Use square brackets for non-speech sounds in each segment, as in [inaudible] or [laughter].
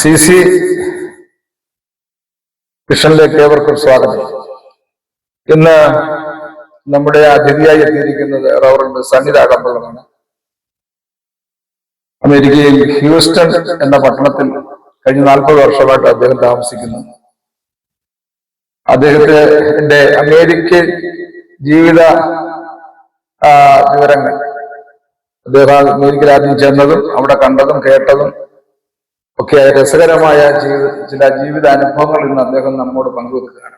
C C മിഷനിലേക്ക് ഏവർക്കും സ്വാഗതം. ഇന്ന് നമ്മുടെ അതിഥിയായി എത്തിയിരിക്കുന്നത് റവറന്റ് സന്നിത കമ്പളമാണ്. അമേരിക്കയിൽ ഹ്യൂസ്റ്റൺ എന്ന പട്ടണത്തിൽ കഴിഞ്ഞ നാൽപ്പത് വർഷമായിട്ട് അദ്ദേഹം താമസിക്കുന്നു. അദ്ദേഹത്തിന്റെ അമേരിക്ക ജീവിത വിവരങ്ങൾ അദ്ദേഹം അമേരിക്കയിൽ ആദ്യം ചെന്നതും അവിടെ കണ്ടതും കേട്ടതും ഒക്കെ രസകരമായ ജീവിത ചില ജീവിത അനുഭവങ്ങൾ ഇന്ന് അദ്ദേഹം നമ്മോട് പങ്കുവെക്കുകയാണ്.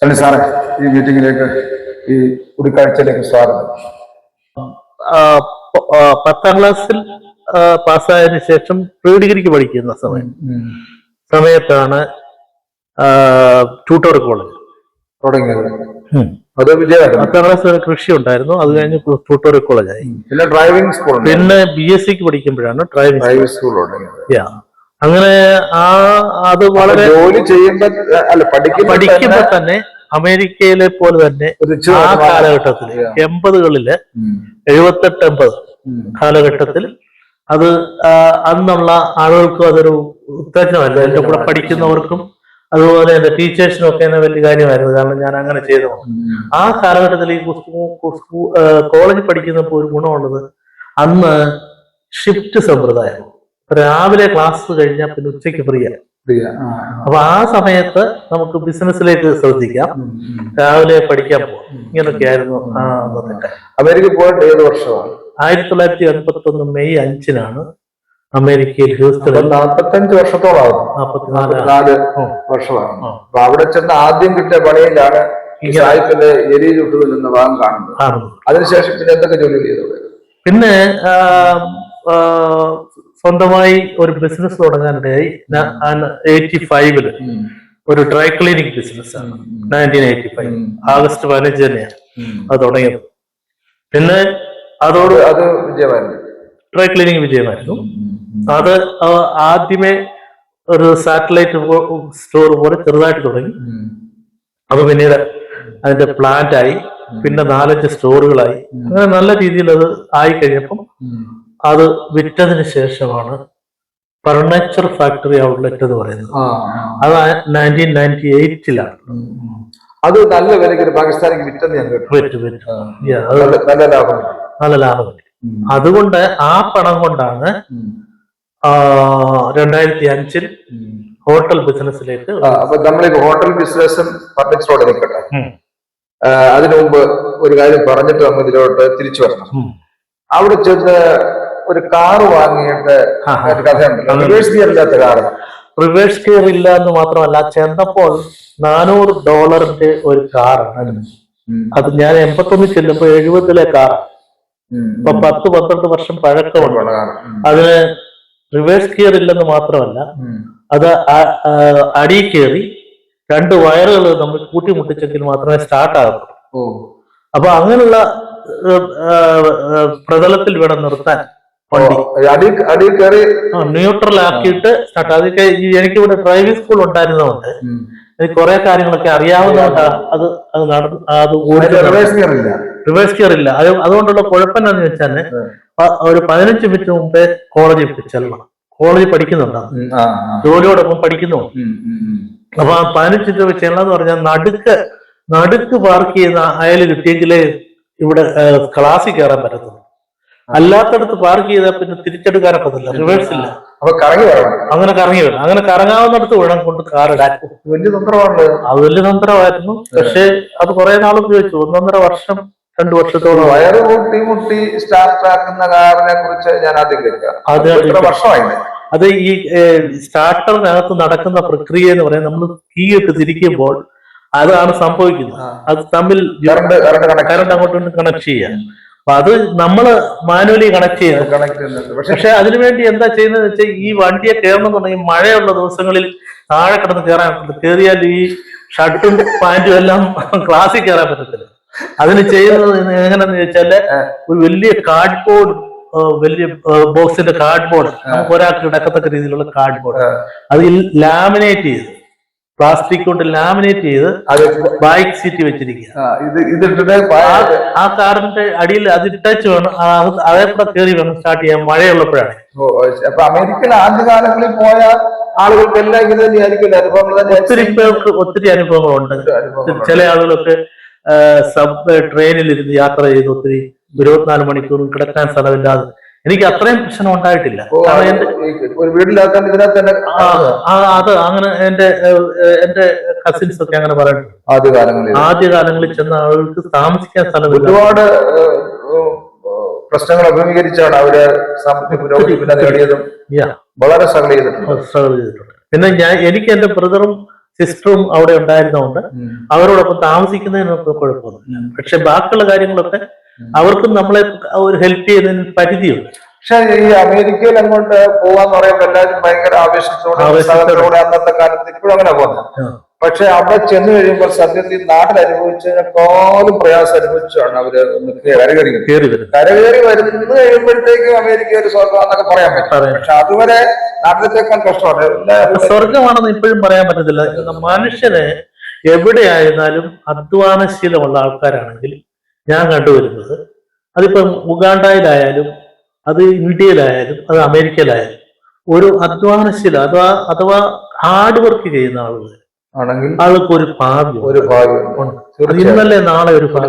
സണ്ണി സാറെ? ഈ മീറ്റിംഗിലേക്ക് ഈ കൂടിക്കാഴ്ചയിലേക്ക് സ്വാഗതം. പത്താം ക്ലാസ്സിൽ പാസ്സായതിനു ശേഷം പ്രീ ഡിഗ്രിക്ക് പഠിക്കുന്ന സമയം. സമയത്താണ് ട്യൂട്ടോർ കോളേജ്. തുടങ്ങിയത്. അത് വിജയമായിരുന്നു പത്താം ക്ലാസ് വരെ കൃഷി ഉണ്ടായിരുന്നു അത് കഴിഞ്ഞ് ട്യൂട്ടോർ കോളേജായി. പിന്നെ ഡ്രൈവിംഗ് സ്കൂൾ പിന്നെ ബി എസ് സിക്ക് പഠിക്കുമ്പോഴാണ് ഡ്രൈവിംഗ് ഡ്രൈവിംഗ് സ്കൂൾ അങ്ങനെ ആ അത് വളരെ ജോലി ചെയ്യുമ്പോ അല്ല പഠിക്കുമ്പോ തന്നെ അമേരിക്കയിലെ പോലെ തന്നെ ആ കാലഘട്ടത്തിൽ. എൺപതുകളിൽ. എഴുപത്തെട്ട് എൺപത് കാലഘട്ടത്തിൽ അത് അന്നുള്ള ആളുകൾക്കും അതൊരു ഉത്തേജനമല്ല എന്റെ കൂടെ പഠിക്കുന്നവർക്കും അതുപോലെ എന്റെ ടീച്ചേഴ്സിനൊക്കെ എന്നെ വലിയ കാര്യമായിരുന്നു. കാരണം ഞാൻ അങ്ങനെ ചെയ്തു. ആ കാലഘട്ടത്തിൽ ഈ കോളേജിൽ പഠിക്കുന്നപ്പോൾ ഒരു ഗുണമുള്ളത് അന്ന് ഷിഫ്റ്റ് സമ്പ്രദായം രാവിലെ ക്ലാസ് കഴിഞ്ഞാൽ പിന്നെ ഉച്ചയ്ക്ക് ഫ്രീ ആണ്. അപ്പൊ ആ സമയത്ത് നമുക്ക് ബിസിനസ്സിലേക്ക് ശ്രദ്ധിക്കാം. രാവിലെ പഠിക്കാൻ പോകാം ഇങ്ങനൊക്കെയായിരുന്നു ആ അന്നത്തെ കാലം. അമേരിക്ക പോയിട്ട് ഏത് വർഷമാണ്? ആയിരത്തി തൊള്ളായിരത്തി എൺപത്തി ഒന്ന് മെയ് അഞ്ചിനാണ് അമേരിക്കയിൽ ഹ്യൂസ്റ്റണിൽ നാപ്പത്തഞ്ച് വർഷത്തോളാവും. നാല് വർഷമാണ്. അപ്പൊ അവിടെ ചെന്ന് ആദ്യം കിട്ടിയ പണിയിലാണ് ഈ സാഹിത്യത്തിലെ എരി ചുട്ടു നിന്ന് ഭാഗം കാണുന്നത്. അതിനുശേഷം പിന്നെ എന്തൊക്കെ ജോലി ചെയ്തു? പിന്നെ സ്വന്തമായി ഒരു ബിസിനസ് തുടങ്ങാനിടയായി. എയ്റ്റി ഫൈവിൽ ഒരു ഡ്രൈ ക്ലീനിങ് ബിസിനസ് ആണ്. Nineteen eighty five. ആഗസ്റ്റ് പതിനഞ്ച് തന്നെയാണ്. അത് തുടങ്ങിയത്. പിന്നെ അതോട് അത് അത് വിജയമായിരുന്നു. ഡ്രൈ ക്ലീനിങ് വിജയമായിരുന്നു. അത് ആദ്യമേ ഒരു സാറ്റലൈറ്റ് സ്റ്റോർ പോലെ ചെറുതായിട്ട് തുടങ്ങി. അത് പിന്നീട് അതിന്റെ പ്ലാന്റ് ആയി പിന്നെ നാലഞ്ച് സ്റ്റോറുകളായി. അങ്ങനെ നല്ല രീതിയിൽ അത് ആയി കഴിഞ്ഞപ്പം അത് വിറ്റതിന് ശേഷമാണ് ഫർണിച്ചർ ഫാക്ടറി ഔട്ട്ലെറ്റ് എന്ന് പറയുന്നത്. അത് നയന്റീൻ നയന്റി എയ്റ്റിലാണ്. അത് നല്ല വിലയ്ക്ക് പാകിസ്ഥാനിക്ക് വിറ്റെന്ന് ഞാൻ കേട്ടു. നല്ല- ലാഭം. നല്ല ലാഭം. അതുകൊണ്ട് ആ പണം കൊണ്ടാണ് രണ്ടായിരത്തി അഞ്ചിൽ. ഹോട്ടൽ ബിസിനസ്സിലേക്ക് അപ്പൊ നമ്മൾ ഹോട്ടൽ ബിസിനസ്സും പബ്ലിക് ഫർണിച്ചറോടെ നിൽക്കട്ടെ. അതിനു മുമ്പ് ഒരു കാര്യം പറഞ്ഞിട്ട് നമ്മൾ ഇതിലോട്ട് തിരിച്ചു വരണം. അവിടെ ചെന്ന് ഒരു കാറ് വാങ്ങിയിട്ട്. ഒരു കഥയുണ്ടല്ലോ. റിവേഴ്സ് ഗിയർ ഇല്ലാത്ത കാറ്. റിവേഴ്സ് ഗിയർ ഇല്ല എന്ന് മാത്രമല്ല ചെന്നപ്പോൾ നാനൂറ് ഡോളറിന്റെ ഒരു കാറാണ്. അത് ഞാൻ എൺപത്തൊന്ന് ചെല്ലുമ്പോൾ എഴുപതിലെ കാറാണ് ഇപ്പൊ പത്ത് പന്ത്രണ്ട് വർഷം പഴക്കമുണ്ട്. അതിന് റിവേഴ്സ് ഗിയർ ഇല്ലെന്ന് മാത്രമല്ല അത് അടി കയറി രണ്ട് വയറുകൾ നമ്മൾ കൂട്ടിമുട്ടിച്ചെങ്കിൽ മാത്രമേ സ്റ്റാർട്ട് ആകുള്ളൂ അപ്പൊ അങ്ങനെയുള്ള പ്രതലത്തിൽ വേണം നിർത്താൻ ന്യൂട്രൽ ആക്കിയിട്ട് സ്റ്റാർട്ട് അതൊക്കെ എനിക്ക് എനിക്കിവിടെ ഡ്രൈവിംഗ് സ്കൂൾ ഉണ്ടായിരുന്നതുകൊണ്ട് എനിക്ക് കുറെ കാര്യങ്ങളൊക്കെ അറിയാവുന്നതുകൊണ്ടാണ് അത് അത് നടന്നു അത് റിവേഴ്സ് ഗിയർ ഇല്ല. അത് അതുകൊണ്ടുള്ള കുഴപ്പം എന്താണെന്ന് വെച്ചാൽ ഒരു പതിനഞ്ച് മിനിറ്റ് മുമ്പേ കോളേജിൽ ചെല്ലണം. കോളേജിൽ പഠിക്കുന്നുണ്ടാവും. ജോലിയോടൊപ്പം പഠിക്കുന്നുണ്ട് ഉം. അപ്പൊ ആ പതിനഞ്ച് രൂപ ചെല്ലണം എന്ന് പറഞ്ഞാൽ നടുക്ക് നടുക്ക് പാർക്ക് ചെയ്യുന്ന അയൽ കിട്ടിയെങ്കിലേ ഇവിടെ ക്ലാസ്സിൽ കയറാൻ പറ്റത്തുള്ളൂ. അല്ലാത്തടത്ത് പാർക്ക് ചെയ്താൽ പിന്നെ തിരിച്ചെടുക്കാൻ പറ്റത്തില്ല. റിവേഴ്സ് ഇല്ല. അപ്പൊ കറങ്ങി വരണം. അങ്ങനെ കറങ്ങി വരണം. അങ്ങനെ കറങ്ങാവുന്നിടത്ത് വേണം കൊണ്ട് കാർ ഇടാൻ. വലിയ തന്ത്രമാണല്ലോ അത് വലിയ തന്ത്രമായിരുന്നു പക്ഷെ അത് കുറെ നാൾ ഉപയോഗിച്ചു. ഒന്നൊന്നര വർഷം രണ്ടു വർഷത്തോളം വയറ് കൂട്ടി മുട്ടി സ്റ്റാർട്ട് ആക്കുന്ന കാറിനെ കുറിച്ച് ഞാൻ ആദ്യം കേൾക്കുക വർഷമായി. അത് ഈ സ്റ്റാർട്ടറിനകത്ത് നടക്കുന്ന പ്രക്രിയ എന്ന് പറയാൻ നമ്മൾ കീ ഇട്ട് തിരിക്കുമ്പോൾ അതാണ് സംഭവിക്കുന്നത്. അത് തമ്മിൽ കറണ്ട് അങ്ങോട്ട് കണക്ട് ചെയ്യാം. അപ്പൊ അത് നമ്മൾ മാനുവലി കണക്ട് ചെയ്യുന്നുണ്ട്. പക്ഷെ അതിനുവേണ്ടി എന്താ ചെയ്യുന്നത് വെച്ചാൽ ഈ വണ്ടിയെ കയറണം എന്നുണ്ടെങ്കിൽ മഴയുള്ള ദിവസങ്ങളിൽ താഴെ കിടന്ന് കയറാൻ കയറിയാൽ ഈ ഷർട്ടും പാന്റും എല്ലാം ക്ലാസ്സിൽ കയറാൻ പറ്റത്തില്ല. അതിന് ചെയ്യുന്നത് എങ്ങനെയാന്ന് ചോദിച്ചാൽ ഒരു വലിയ കാർഡ് ബോർഡ് വലിയ ബോക്സിന്റെ കാർഡ് ബോർഡ് നമുക്ക് ഒരാൾക്ക് കിടക്കത്തക്ക രീതിയിലുള്ള കാർഡ് ബോർഡ് അത് ലാമിനേറ്റ് ചെയ്ത് പ്ലാസ്റ്റിക് കൊണ്ട് ലാമിനേറ്റ് ചെയ്ത് അത് ബൈക്ക് സീറ്റ് വെച്ചിരിക്കുക ആ, കാറിന്റെ അടിയിൽ അത് ടച്ച് വേണം. അത് കൂടെ കയറി വേണം സ്റ്റാർട്ട് ചെയ്യാൻ മഴയുള്ളപ്പോഴാണ്. ഓ, ആദ്യ അമേരിക്കയിൽ ആദ്യകാലങ്ങളിൽ പോയ ആളുകൾക്ക് എല്ലാം ഇത് തന്നെയായിരിക്കും. അനുഭവങ്ങൾ ഒത്തിരി പേർക്ക് ഒത്തിരി അനുഭവങ്ങളുണ്ട്. ചില ആളുകളൊക്കെ സബ് ട്രെയിനിൽ ഇരുന്ന് യാത്ര ചെയ്ത് ഒത്തിരി ഇരുപത്തിനാല് മണിക്കൂറും കിടക്കാൻ സ്ഥലമില്ലാതെ എനിക്ക് അത്രയും പ്രശ്നം ഉണ്ടായിട്ടില്ല. അത് അങ്ങനെ എന്റെ എന്റെ കസിൻസ് ഒക്കെ അങ്ങനെ പറയുന്നുണ്ട്. ആദ്യകാലങ്ങളിൽ. ആദ്യ കാലങ്ങളിൽ ചെന്ന ആളുകൾക്ക് താമസിക്കാൻ സ്ഥലം ഒരുപാട് പ്രശ്നങ്ങൾ അഭിമുഖീകരിച്ചാണ് അവർ സാമ്പത്തിക പുരോഗതി നേടിയതും വളരെ സ്ട്രഗിൾ ചെയ്തിട്ടുണ്ട്. പിന്നെ ഞാൻ എനിക്ക് എന്റെ ബ്രദറും സിസ്റ്ററും അവിടെ ഉണ്ടായിരുന്നതുകൊണ്ട് അവരോടൊപ്പം താമസിക്കുന്നതിനൊക്കെ കുഴപ്പമൊന്നുമില്ല പക്ഷെ ബാക്കിയുള്ള കാര്യങ്ങളൊക്കെ അവർക്കും നമ്മളെ ഒരു ഹെൽപ്പ് ചെയ്യുന്നതിന് പരിധിയുണ്ട്. പക്ഷെ ഈ അമേരിക്കയിൽ അങ്ങോട്ട് പോവാന്ന് പറയുമ്പോൾ എല്ലാവരും ഭയങ്കര ആവേശത്തോടെ അന്നത്തെ കാലത്ത് ഇപ്പോഴും അങ്ങനെ പോകുന്നത്. പക്ഷെ അവിടെ ചെന്ന് കഴിയുമ്പോൾ സത്യത്തിൽ നാട്ടിൽ അനുഭവിച്ചതിനേക്കാളും പ്രയാസം അനുഭവിച്ചാണ് അവർ കരകയറി കരകയറി വരുന്നത് കഴിയുമ്പോഴത്തേക്കും അമേരിക്ക ഒരു സ്വർഗം എന്നൊക്കെ പറയാൻ പറ്റും. പക്ഷെ അതുവരെ നാട്ടിലത്തേക്കാൾ കഷ്ടമാണ്. സ്വർഗമാണെന്ന് ഇപ്പോഴും പറയാൻ പറ്റത്തില്ല. മനുഷ്യന് എവിടെയായിരുന്നാലും അധ്വാനശീലമുള്ള ആൾക്കാരാണെങ്കിൽ ഞാൻ കണ്ടുവരുന്നത് അതിപ്പം ഉഗാണ്ടയിലായാലും അത് ഇന്ത്യയിലായാലും അത് അമേരിക്കയിലായാലും ഒരു അധ്വാനശീലം അഥവാ അഥവാ ഹാർഡ് വർക്ക് ചെയ്യുന്ന ആളുകൾ ആണെങ്കിൽ ആൾക്ക് ഒരു ഭാഗ്യം. ഒരു ഭാഗ്യം. ഇന്നലെ നാളെ ഒരു ഭാഗ്യം.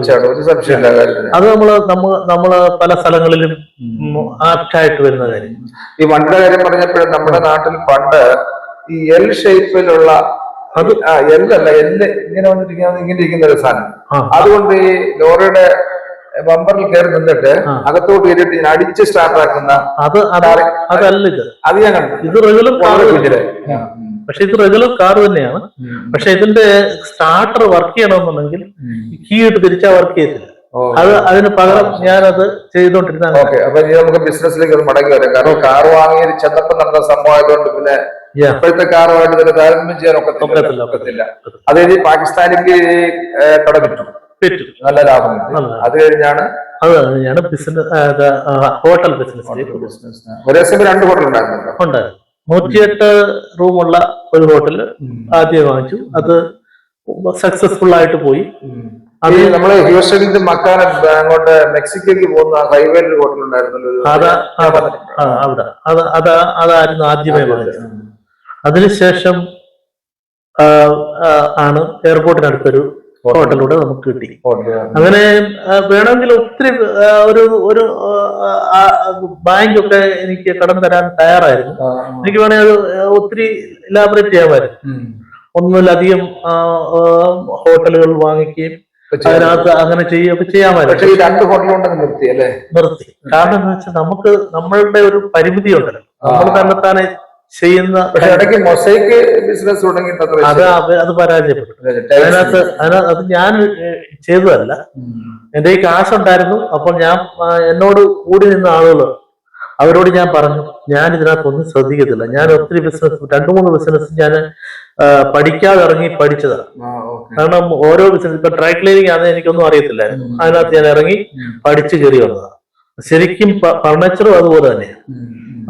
അത് നമ്മൾ നമ്മൾ നമ്മൾ പല സ്ഥലങ്ങളിലും ആപ്റ്റായിട്ട് വരുന്ന കാര്യം. ഈ വണ്ടിയുടെ കാര്യം പറഞ്ഞപ്പോഴും നമ്മുടെ നാട്ടിൽ പണ്ട് ഈ എൽ ഷേപ്പിലുള്ള അത് എല്ലല്ല എല്ല് ഇങ്ങനെ വന്നിരിക്കുന്ന ഇങ്ങനെ ഇരിക്കുന്ന ഒരു സാധനം. അതുകൊണ്ട് ഈ ലോറിയുടെ ബമ്പറിൽ കയറി നിന്നിട്ട് അകത്തോട്ട് കയറിയിട്ട് ഇങ്ങനെ അടിച്ച് സ്റ്റാർട്ടാക്കുന്ന അത് അത് അതല്ല ഇത്. അത് ഞാൻ കണ്ടു. ഇത് റെഗുലർ. പക്ഷെ ഇത് റെഗുലർ കാർ തന്നെയാണ്. പക്ഷെ ഇതിന്റെ സ്റ്റാർട്ടർ വർക്ക് ചെയ്യണമെന്നുണ്ടെങ്കിൽ കീ ഇട്ട് തിരിച്ചാ വർക്ക് ചെയ്യത്തില്ല. ഓ. അത് അതിന് പകരം ഞാനത് ചെയ്തോണ്ടിരുന്ന ഓക്കെ അപ്പൊ ഇനി നമുക്ക് ബിസിനസ്സിലേക്ക് ഒന്ന് മടങ്ങി വരാം. കാരണം കാർ വാങ്ങി ചെന്നപ്പോ നടന്ന സംഭവമായതുകൊണ്ട് പിന്നെ. ഇപ്പോഴത്തെ കാറുമായിട്ട് തന്നെ താരതമ്യം ചെയ്യാൻ ഒക്കത്തില്ല. ഒക്കത്തില്ല ഒക്കത്തില്ല. അത് കഴിഞ്ഞ് പാകിസ്ഥാനിക്ക് കട പറ്റും നല്ല ലാഭം. അത് കഴിഞ്ഞാണ് അത് ബിസിനസ് ഹോട്ടൽ ബിസിനസ് ഒരേ സമയം രണ്ട് ഹോട്ടൽ ഉണ്ടായിരുന്നു ഉണ്ടായിരുന്നു. നൂറ്റിയെട്ട് റൂമുള്ള ഒരു ഹോട്ടൽ ആദ്യം വാങ്ങിച്ചു. അത് സക്സസ്ഫുൾ ആയിട്ട് പോയി. അത് നമ്മൾ ഹ്യൂസ്റ്റണിൽ നിന്ന് മക്കാന അങ്ങോട്ട് മെക്സിക്കോയ്ക്ക് പോകുന്ന ഹൈവേയിൽ ഒരു ഹോട്ടൽ ഉണ്ടായിരുന്നല്ലോ. അതാ അതാ ആ, അവിടെ. അത് അതാ അതായിരുന്നു ആദ്യമേ വാങ്ങിച്ചത്. അതിനുശേഷം ആണ് എയർപോർട്ടിനടുത്തൊരു ഹോട്ടലൂടെ നമുക്ക് കിട്ടി. അങ്ങനെ വേണമെങ്കിൽ ഒത്തിരി ഒരു ഒരു ബാങ്ക് ഒക്കെ എനിക്ക് കടം തരാൻ തയ്യാറായിരുന്നു. എനിക്ക് വേണമെങ്കിൽ അത് ഒത്തിരി ഇലാബറേറ്റ് ചെയ്യാമായിരുന്നു. ഒന്നിലധികം ഹോട്ടലുകൾ വാങ്ങിക്കുകയും അതിനകത്ത് അങ്ങനെ ചെയ്യുകയൊക്കെ ചെയ്യാമായിരുന്നു. രണ്ട് നിർത്തി അല്ലേ? നിർത്തി. കാരണം എന്താ വെച്ചാൽ നമുക്ക് നമ്മളുടെ ഒരു പരിമിതി ഉണ്ടല്ലോ നമ്മൾ തന്നെ തന്നെ ചെയ്യുന്ന ഇടയ്ക്ക് മൊസൈക്ക് ബിസിനസ് അത് അത് പരാജയപ്പെട്ടു. അതിനകത്ത് അതിനകത്ത് അത് ഞാൻ ചെയ്തതല്ല. എന്റെ ഈ കാശ് ഉണ്ടായിരുന്നു അപ്പോൾ ഞാൻ എന്നോട് കൂടി നിന്ന ആളുകൾ അവരോട് ഞാൻ പറഞ്ഞു ഞാൻ ഇതിനകത്ത് ഒന്നും ശ്രദ്ധിക്കത്തില്ല. ഞാൻ ഒത്തിരി ബിസിനസ് രണ്ടു മൂന്ന് ബിസിനസ് ഞാൻ പഠിക്കാതെ ഇറങ്ങി പഠിച്ചതാണ്. കാരണം ഓരോ ബിസിനസ് ഇപ്പൊ ഡ്രൈ ക്ലീനിങ് ആണെന്ന് എനിക്കൊന്നും അറിയത്തില്ലായിരുന്നു അതിനകത്ത് ഞാൻ ഇറങ്ങി പഠിച്ചു കയറി വന്നതാണ്. ശരിക്കും ഫർണിച്ചറും അതുപോലെ തന്നെയാണ്.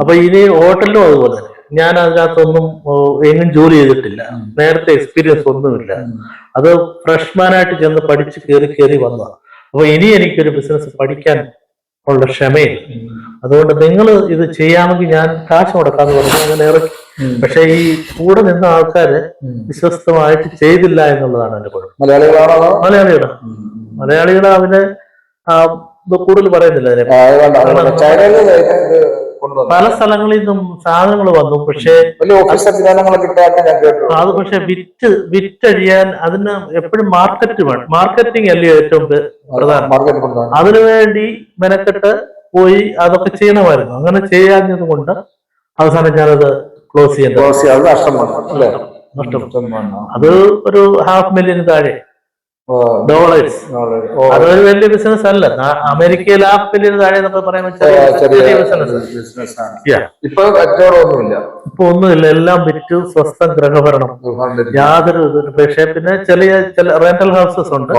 അപ്പൊ ഇനി ഹോട്ടലിലും അതുപോലെ തന്നെ ഞാൻ അതിനകത്തൊന്നും എങ്ങും ജോലി ചെയ്തിട്ടില്ല. നേരത്തെ എക്സ്പീരിയൻസ് ഒന്നുമില്ല. അത് ഫ്രഷ്മാനായിട്ട് ചെന്ന് പഠിച്ച് കയറി കയറി വന്നതാണ് അപ്പൊ ഇനി എനിക്കൊരു ബിസിനസ് പഠിക്കാൻ ഉള്ള ക്ഷമയില്ല. അതുകൊണ്ട് നിങ്ങൾ ഇത് ചെയ്യാമെങ്കിൽ ഞാൻ കാശ് കൊടുക്കാന്ന് പറഞ്ഞു അങ്ങനെ ഇറക്കി. പക്ഷെ ഈ കൂടെ നിന്ന ആൾക്കാര് വിശ്വസ്തമായിട്ട് ചെയ്തില്ല എന്നുള്ളതാണ് എന്റെ കുഴപ്പം. മലയാളികളാണോ മലയാളികളാണ്. മലയാളികളെ. അവന് കൂടുതൽ പറയുന്നില്ല അതിനെ പല സ്ഥലങ്ങളിൽ നിന്നും സാധനങ്ങൾ വന്നു. പക്ഷേ അത് പക്ഷെ വിറ്റ് വിറ്റഴിയാൻ അതിന് എപ്പോഴും മാർക്കറ്റ് വേണം. മാർക്കറ്റിംഗ് അല്ലേ ഏറ്റവും പ്ര- പ്രധാനം. അതിനുവേണ്ടി മെനക്കെട്ട് പോയി അതൊക്കെ ചെയ്യണമായിരുന്നു. അങ്ങനെ ചെയ്യാഞ്ഞത് കൊണ്ട് അവസാനം ഞാനത് ക്ലോസ് ചെയ്യാൻ അത് ഒരു ഹാഫ് മില്യന് താഴെ. ഡോളേഴ്സ് അതൊരു വലിയ ബിസിനസ് അല്ല. അമേരിക്കയിൽ ആ വലിയ താഴെ എന്നൊക്കെ പറയാൻ ചെറിയ ബിസിനസ് ഇപ്പൊ കച്ചവടമൊന്നുമില്ല ഇപ്പൊ ഒന്നുമില്ല. എല്ലാം വിറ്റ് സ്വസ്ഥം ഗ്രഹഭരണം യാതൊരു പക്ഷേ പിന്നെ ചെറിയ ചില റെന്റൽ ഹൗസസ് ഉണ്ട്.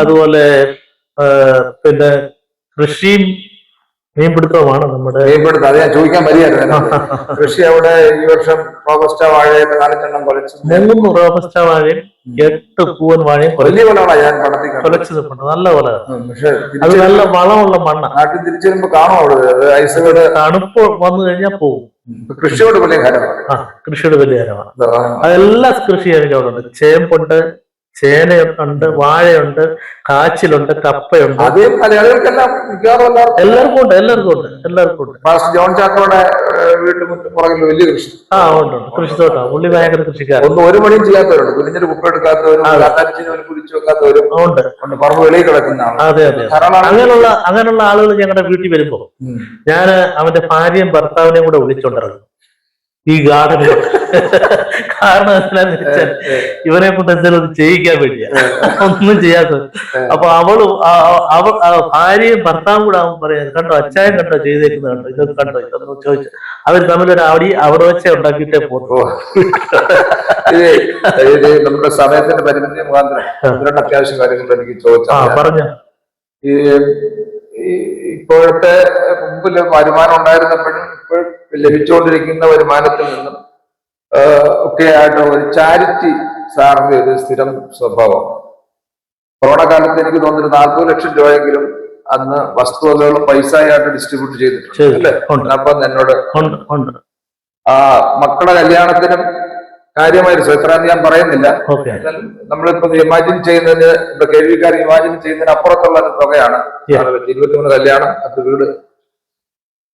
അതുപോലെ പിന്നെ കൃഷിയും മീൻപിടുത്തമാണ് നമ്മുടെ മീൻപിടുത്തം അത് ഞാൻ ചോദിക്കാൻ വരികയായിരുന്നു [laughs] കൃഷി അവിടെ ഈ വർഷം റോബസ്റ്റ വാഴയൊക്കെ നാലഞ്ചെണ്ണം കൊലച്ചു. മൂന്ന് റോബസ്റ്റ വാഴയും എട്ട് പൂവൻ വാഴയും വലിയ വളമാണ് ഞാൻ പണത്തിൽ കുറച്ചു കൊലച്ചു നിൽപ്പുണ്ട് നല്ല കൊല പക്ഷേ അത് നല്ല വളമുള്ള മണ്ണ. നാട്ടിൽ തിരിച്ചു വരുമ്പോ കാണും അവിടെ. അത് ഐസുകോട് തണുപ്പ് വന്നു കഴിഞ്ഞാൽ പോകും കൃഷിയോട് വലിയ കാര്യമാണ് കൃഷിയോട് വലിയ കാര്യമാണ് അതെല്ലാ കൃഷി എനിക്ക് അവിടെ ഉണ്ട്. ചേമ്പുണ്ട് ചേനയുണ്ട് വാഴയുണ്ട് കാച്ചിലുണ്ട് കപ്പയുണ്ട്. അത് മലയാളികൾക്കെല്ലാം മിക്കവാറും എല്ലാവർക്കും ഉണ്ട് എല്ലാവർക്കും ഉണ്ട് എല്ലാവർക്കും ഉണ്ട്. ജോൺ ചാക്കോയുടെ വീട്ടുമുറ്റ പുറകിൽ വലിയ കൃഷി. ആ ഉണ്ട് ഉണ്ട്. കൃഷിത്തോട്ടാ. പുള്ളി ഭയങ്കര കൃഷിക്കാരൻ. ഒന്നും ഒരു മണിയും ചെയ്യാത്തവരുണ്ട്. കുഞ്ഞിന്റെ കുപ്പ എടുക്കാത്തവരും ഒരു വെക്കാത്തവരും ഉണ്ട്. വെളിയിൽ കിടക്കുന്ന അതെ അതെ. അങ്ങനെയുള്ള അങ്ങനെയുള്ള ആളുകൾ ഞങ്ങളുടെ വീട്ടിൽ വരുമ്പോ ഞാൻ ഞാൻ അവന്റെ ഭാര്യയും ഭർത്താവിനെയും കൂടെ വിളിച്ചോണ്ടിറങ്ങും ഈ ഗാർഡൻ കാരണം എന്താണെന്ന് വെച്ചാൽ ഇവരെ കൊണ്ട് എന്തായാലും ഒന്ന് ചെയ്യിക്കാൻ വേണ്ടിയാ. ഒന്നും ചെയ്യാത്ത. അപ്പൊ അവളും അവൾ ഭാര്യയും ഭർത്താവും കൂടെ അവൻ പറയാം കണ്ടോ അച്ചായം കണ്ടോ ചെയ്തേക്കുന്നത് കണ്ടോ? ഇതൊക്കെ കണ്ടോ? ഇതൊന്നും ചോദിച്ചു. അവർ തമ്മിലൊരു അവിടെ അവിടെ വെച്ചേ ഉണ്ടാക്കിയിട്ടേ പോകുന്നു നമ്മുടെ സമയത്തിന്റെ പരിമിതി മുഖാന്തരം രണ്ട് അത്യാവശ്യ കാര്യങ്ങൾ എനിക്ക് ചോദിച്ചാ പറഞ്ഞു. ഇപ്പോഴത്തെ മുമ്പിൽ വരുമാനം ഉണ്ടായിരുന്നപ്പോഴും ഇപ്പോൾ ലഭിച്ചുകൊണ്ടിരിക്കുന്ന വരുമാനത്തിൽ നിന്നും ഒക്കെ ആയിട്ടുള്ള ഒരു ചാരിറ്റി സാറിന്റെ ഒരു സ്ഥിരം സ്വഭാവം. കൊറോണ കാലത്ത് എനിക്ക് തോന്നുന്നു നാൽപ്പത് ലക്ഷം രൂപയെങ്കിലും അന്ന് വസ്തുവകകളും പൈസയായിട്ട് ഡിസ്ട്രിബ്യൂട്ട് ചെയ്തിട്ടുണ്ട് അല്ലേ? അപ്പം എന്നോട് ആ മക്കളുടെ കല്യാണത്തിനും കാര്യമായിരുന്നു. എത്രയാന്ന് ഞാൻ പറയുന്നില്ല. നമ്മളിപ്പോ ഇമാജിൻ ചെയ്യുന്നതിന് ഇപ്പൊ കേൾവിക്കാർ ഇമാജിൻ ചെയ്യുന്നതിന് അപ്പുറത്തുള്ള ഒരു തുകയാണ്. ഇരുപത്തിമൂന്ന് കല്യാണം അത് വീട്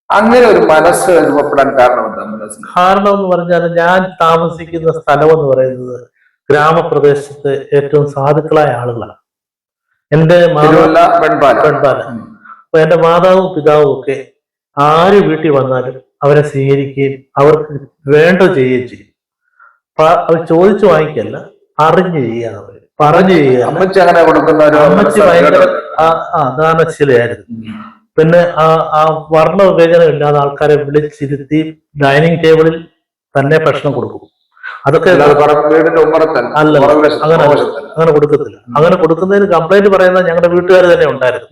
അങ്ങനെ ഒരു മനസ്സ് രൂപപ്പെടാൻ കാരണം എന്താ കാരണം എന്ന് പറഞ്ഞാൽ ഞാൻ താമസിക്കുന്ന സ്ഥലം എന്ന് പറയുന്നത് ഗ്രാമപ്രദേശത്ത് ഏറ്റവും സാധുക്കളായ ആളുകളാണ്. തിരുവല്ല പെൺപാല അപ്പൊ എന്റെ മാതാവും പിതാവും ഒക്കെ ആര് വീട്ടിൽ വന്നാലും അവരെ സ്വീകരിക്കുകയും അവർക്ക് വേണ്ട ചെയ്യുകയും ചെയ്യും. അവർ ചോദിച്ചു വാങ്ങിക്കല്ല അറിഞ്ഞു ചെയ്യാൻ അവർ പറഞ്ഞു ചെയ്യുക അമ്മച്ചി അങ്ങനെ കൊടുക്കുന്ന അമ്മച്ചി ഭയങ്കര ആ ദാനശീലയായിരുന്നു പിന്നെ ആ ആ വർണ വിവേചനം ഇല്ലാതെ ആൾക്കാരെ വിളിച്ചിരുത്തി ഡൈനിങ് ടേബിളിൽ തന്നെ ഭക്ഷണം കൊടുക്കും. അതൊക്കെ അല്ല അങ്ങനെ. അങ്ങനെ കൊടുക്കത്തില്ല. അങ്ങനെ കൊടുക്കുന്നതിന് കംപ്ലൈന്റ് പറയുന്നത് ഞങ്ങളുടെ വീട്ടുകാർ തന്നെ ഉണ്ടായിരുന്നു.